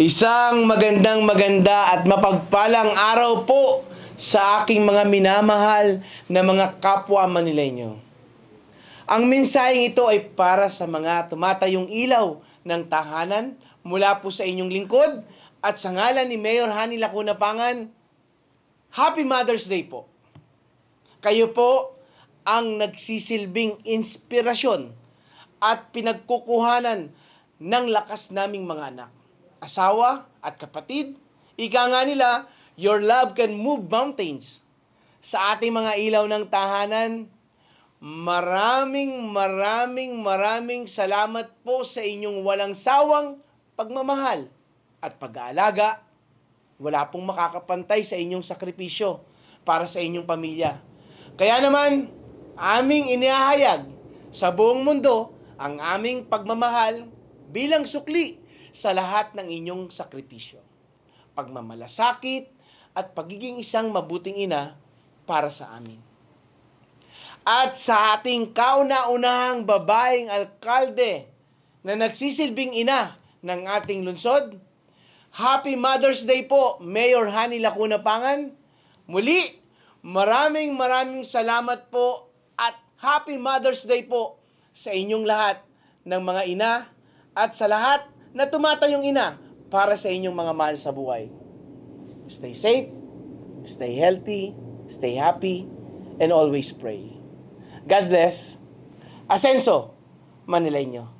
Isang magandang maganda at mapagpalang araw po sa aking mga minamahal na mga kapwa Manileño. Ang mensaheng ito ay para sa mga tumatayong ilaw ng tahanan mula po sa inyong lingkod at sa ngalan ni Mayor Hani Lacuna Pangan, Happy Mother's Day po. Kayo po ang nagsisilbing inspirasyon at pinagkukuhanan ng lakas naming mga anak, asawa at kapatid. Ika nga nila, your love can move mountains. Sa ating mga ilaw ng tahanan, maraming maraming maraming salamat po sa inyong walang sawang pagmamahal at pag-aalaga. Wala pong makakapantay sa inyong sakripisyo para sa inyong pamilya. Kaya naman, aming inihahayag sa buong mundo ang aming pagmamahal bilang sukli sa lahat ng inyong sakripisyo. Pagmamalasakit at pagiging isang mabuting ina para sa amin. At sa ating kauna-unahang babaeng alkalde na nagsisilbing ina ng ating lungsod, Happy Mother's Day po, Mayor Hani Lacuna Pangan. Muli, maraming maraming salamat po at Happy Mother's Day po sa inyong lahat ng mga ina at sa lahat na tumatayong ina para sa inyong mga mahal sa buhay. Stay safe, stay healthy, stay happy, and always pray. God bless. Asenso, Manileño.